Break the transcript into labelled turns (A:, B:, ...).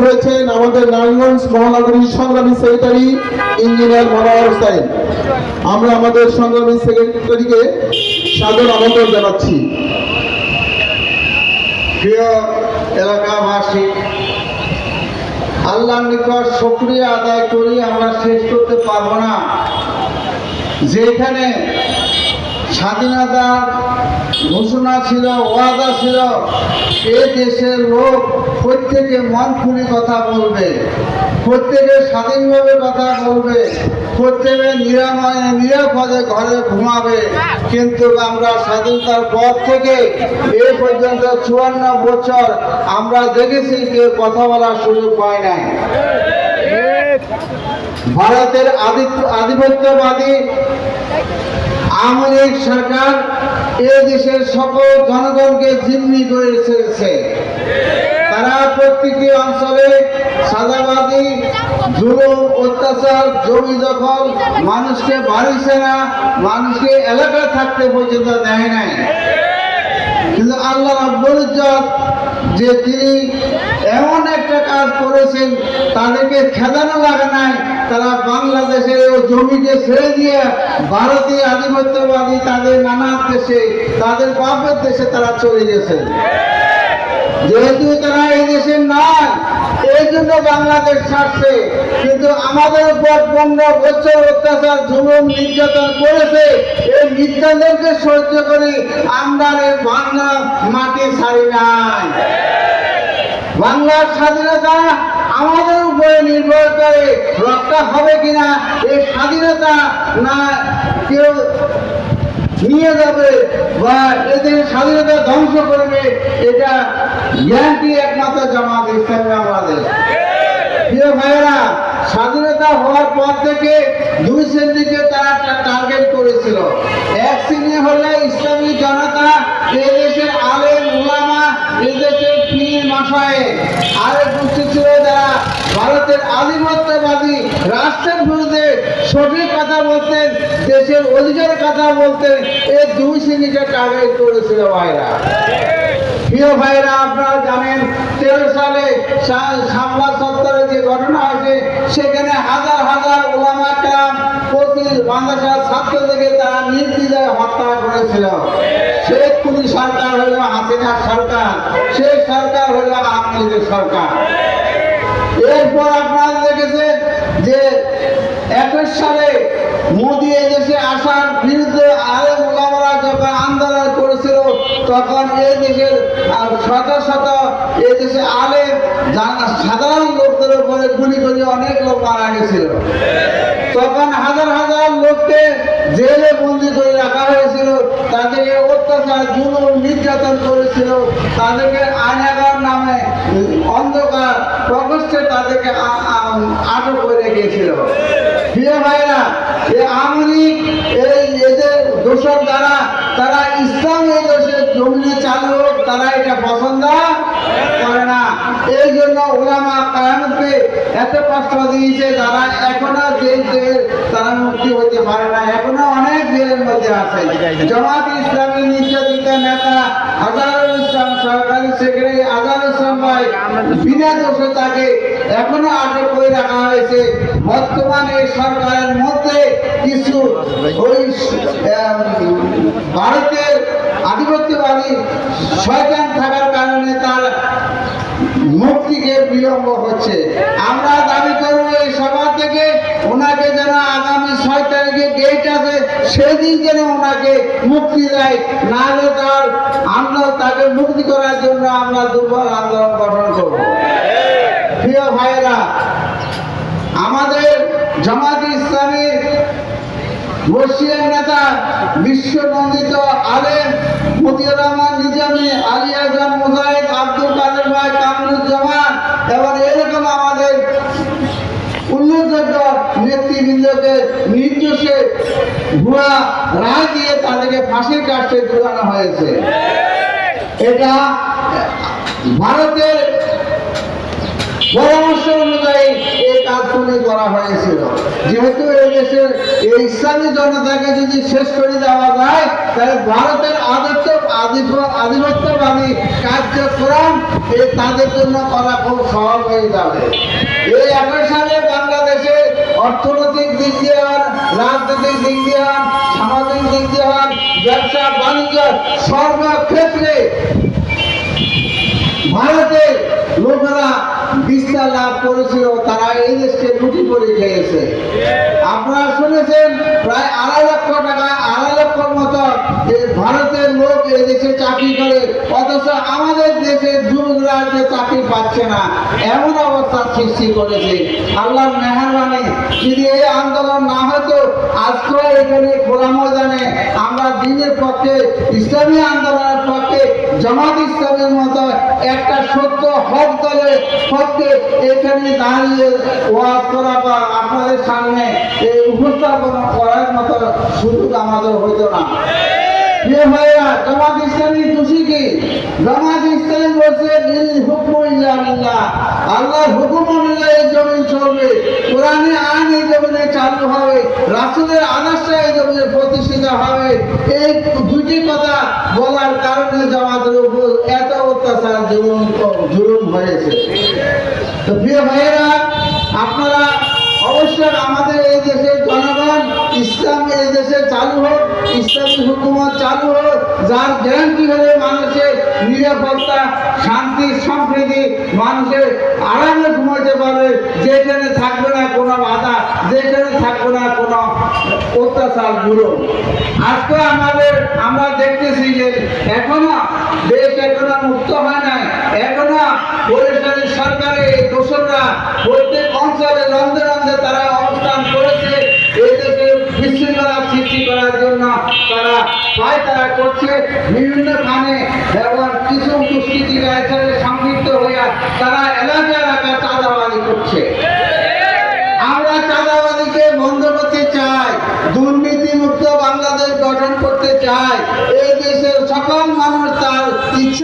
A: হয়েছেন আমাদের নারায়ণগঞ্জ সংগ্রামী সেক্রেটারি ইঞ্জিনিয়ার মনোহর হোসেন। আমরা আমাদের সংগ্রামী সেক্রেটারিকে সাদর আমন্ত্রণ জানাচ্ছি।
B: নিকট শুক্রিয়া আদায় করি, আমরা শেষ করতে পারব না। যেখানে স্বাধীনতার ঘোষণা ছিল, ওয়াদা ছিল, এ দেশের লোক প্রত্যেকে মন খুলে কথা বলবে, প্রত্যেকে স্বাধীনভাবে কথা বলবে, প্রত্যেকে নিরাময়ে, নিরাপদে ঘরে ঘুমাবে। কিন্তু আমরা স্বাধীনতার পর থেকে এ পর্যন্ত চুয়ান্ন বছর আমরা দেখেছি কেউ কথা বলার সুযোগ পায় নাই। ভারতের আধিপত্যবাদী আওয়ামী সরকার এ দেশের সকল জনগণকে জিম্মি করে ছেড়েছে তারা প্রত্যেকটি অঞ্চলে সাদাবাদী, জুলুম, অত্যাচার, জমি দখল, মানুষকে বাড়িছে না মানুষকে এলাকা থাকতে পর্যন্ত দেয় নাই। কিন্তু আল্লাহ রাব্বুল যে তিনি এমন একটা কাজ করেছেন, তাদেরকে খেদানো লাগে নাই। তারা বাংলাদেশের জমিকে ছেড়ে দিয়ে ভারতীয় আধিপত্যবাদী তাদের নানা দেশে, তাদের বাপের দেশে তারা চলে গেছে। যেহেতু তারা এই দেশে নয় এই জন্য বাংলাদেশ ছাড়ছে। কিন্তু আমাদের উপর পনেরো বছর অত্যাচার, জুলুম, নির্যাতন করেছে। এই নির্যাতনকে সহ্য করে আমরা বাংলা মাটি ছাড়ি নাই। বাংলার স্বাধীনতা আমাদের উপরে নির্ভর করে, রক্ষা হবে কিনা, এই স্বাধীনতা না কেউ নিয়ে যাবে বা এদের স্বাধীনতা ধ্বংস করবে, এটা জ্ঞানটি একমাত্র জামাত ইসলামী বাংলাদেশ। প্রিয় ভাইয়েরা, স্বাধীনতা হওয়ার পর থেকে দুই শ্রেণীকে তারা একটা টার্গেট করেছিল। এক শ্রেণি হলে ইসলামী জনতা এদেশের আলেম, উলামা এদেশের আরেক ছিল যারা ভারতের আধিপত্যবাদী, রাষ্ট্রের বিরুদ্ধে সঠিক কথা বলতেন, দেশের অধিকারের কথা বলতেন এই দুই শ্রেণীকে টার্গেট করেছিল ভাইরা। প্রিয় ভাইরা, আপনারা জানেন, তেরো সালে সা- সত্তরে যে ঘটনা হয়েছে সেখানে হাজার হাজার ওলামা কাম কুলি সরকার হলো হাসিনার সরকার সেই সরকার হলো দেখেছেন যে একুশ সালে মোদি এদেশে আসার বিরুদ্ধে আরে মোলামারা যখন আন্দোলন করেছিল তখন এই দেশের শত শত এই দেশে আলে সাধারণ লোকদের উপরে গুলি করে অনেক লোক মারা গেছিল। তখন হাজার হাজার লোককে জেলে বন্দি করে রাখা হয়েছিল তাদেরকে অত্যাচার জুলুম নির্যাতন করেছিল। তাদেরকে আয়নাগার নামে অন্ধকার প্রকোষ্ঠে তাদেরকে আটক করে রেখেছিল। প্রিয় ভাইরা এই আওয়ামী লীগ, এই এদের দোষক দ্বারা তারা ইসলাম জমিনে চালু হোক তারা এটা পছন্দ করে না। এই জন্য ওলামা কায়ামকে এত কষ্ট দিয়েছে তারা এখনও জেল জেল, তারা মুক্তি হতে পারে না। এখনও অনেক জেলের মধ্যে আছে। জামাত ইসলামী নির্যাতিত নেতা আজারুল ইসলাম সরকারি সেক্রেটারি আজারুল ইসলাম ভাই বিনা দোষে তাকে এখনও আটক করে রাখা হয়েছে। বর্তমানে সরকারের মধ্যে কিছু ভারতের শয়তান থাকার কারণে তার মুক্তিকে বিলম্ব হচ্ছে। আমরা দাবি এই সভা থেকে ওনাকে যেন আগামী ছয় তারিখে আছে, সেদিন যেন ওনাকে মুক্তি দেয়। নাহলে তার আমরা তাকে মুক্তি করার জন্য আমরা দুর্বল আন্দোলন গঠন করব। প্রিয় ভাইরা আমাদের জামাত ইসলামী বর্ষিয়ান নেতা বিশ্বনন্দিত আলেম মতিউর রহমান, নিজামী আলী আজম মুজাহিদ, আব্দুল কাদের ভাই, কামরুজ্জামান এবং এরকম আমাদের উল্লেখযোগ্য নেতৃবৃন্দকে নির্দেশে ভুয়া রায় দিয়ে তাদেরকে ফাঁসির কাছে ঝুলানো হয়েছে। এটা ভারতের পরামর্শ অনুযায়ী কাজগুলি করা হয়েছিল। যেহেতু এই দেশের এই ইসলামী জনতাকে যদি শেষ করে দেওয়া যায়, তাহলে ভারতের আদর্শ আধিপত্যবাদী কার্যক্রম এই তাদের জন্য করা খুব সহজ হয়ে যাবে। এই একই সালে বাংলাদেশে অর্থনৈতিক দিক দিয়ে হন, রাজনৈতিক দিক দিয়ে হন, সামাজিক দিক দিয়ে হন, ব্যবসা, বাণিজ্য সর্বক্ষেত্রে ভারতের লোকেরা বিস্তার লাভ করেছিল, তারা এই দেশকে লুটি করে খেয়েছে। আপনারা শুনেছেন, প্রায় আড়াই লক্ষ টাকা, আড়াই লক্ষর মতো এই ভারতের লোক এই দেশে চাকরি করে, অথচ আমাদের দেশের যুবকরা যে চাকরি পাচ্ছে না। এমন অবস্থার সৃষ্টি করেছে। আল্লাহর মেহরবানি, যদি এই আন্দোলন না হতো আজকে এখানে খোলা ময়দানে আমরা দিনের পক্ষে ইসলামী আন্দোলনের পক্ষে জামাত ইসলামের মতো একটা সত্য হক দলের বলছে ইল হুকম অনুযায়ী জমিন চলবে। কোরআনে আইন এই জমিনে চালু হবে। রাসূলের আদর্শ জমিনে প্রতিষ্ঠিত হবে। এই দুটি কথা বলার কারণে জামাতের উপর এত অত্যাচার জুলুম জুলুম হয়েছে। তো প্রিয় ভাইয়েরা, আপনারা অবশ্যই আমাদের এই দেশের জনগণ, ইসলাম এই দেশে চালু হোক, ইসলামী হুকুমত চালু হোক, যার গ্যারান্টি হলে মানুষের নিরাপত্তা, শান্তি সম্প্রীতি মানুষের আরামে ঘুমাতে পারবে যেখানে থাকবে না কোনো বাধা যেখানে থাকবে না কোনো গুলো আজকে আমাদের, আমরা দেখতেছি যে এখনও দেশ এখনও মুক্ত হয় নাই। এখনও বরিশালের সরকারের এই দোসররা প্রত্যেক অঞ্চলে রন্ধে রন্ধে তারা অবস্থান করেছে। এই বিশৃঙ্খলা সৃষ্টি করার জন্য তারা পায়, তারা করছে। বিভিন্ন স্থানে এবং কিছু দুষ্কৃতিকার সাথে সংযুক্ত হইয়া তারা এলাকা এলাকা চাঁদাবাদি করছে আমরা চাঁদাবাদীকে বন্ধ করতে চাই দুর্নীতি মুক্ত বাংলাদেশ গঠন করতে চাই। এই দেশের সকল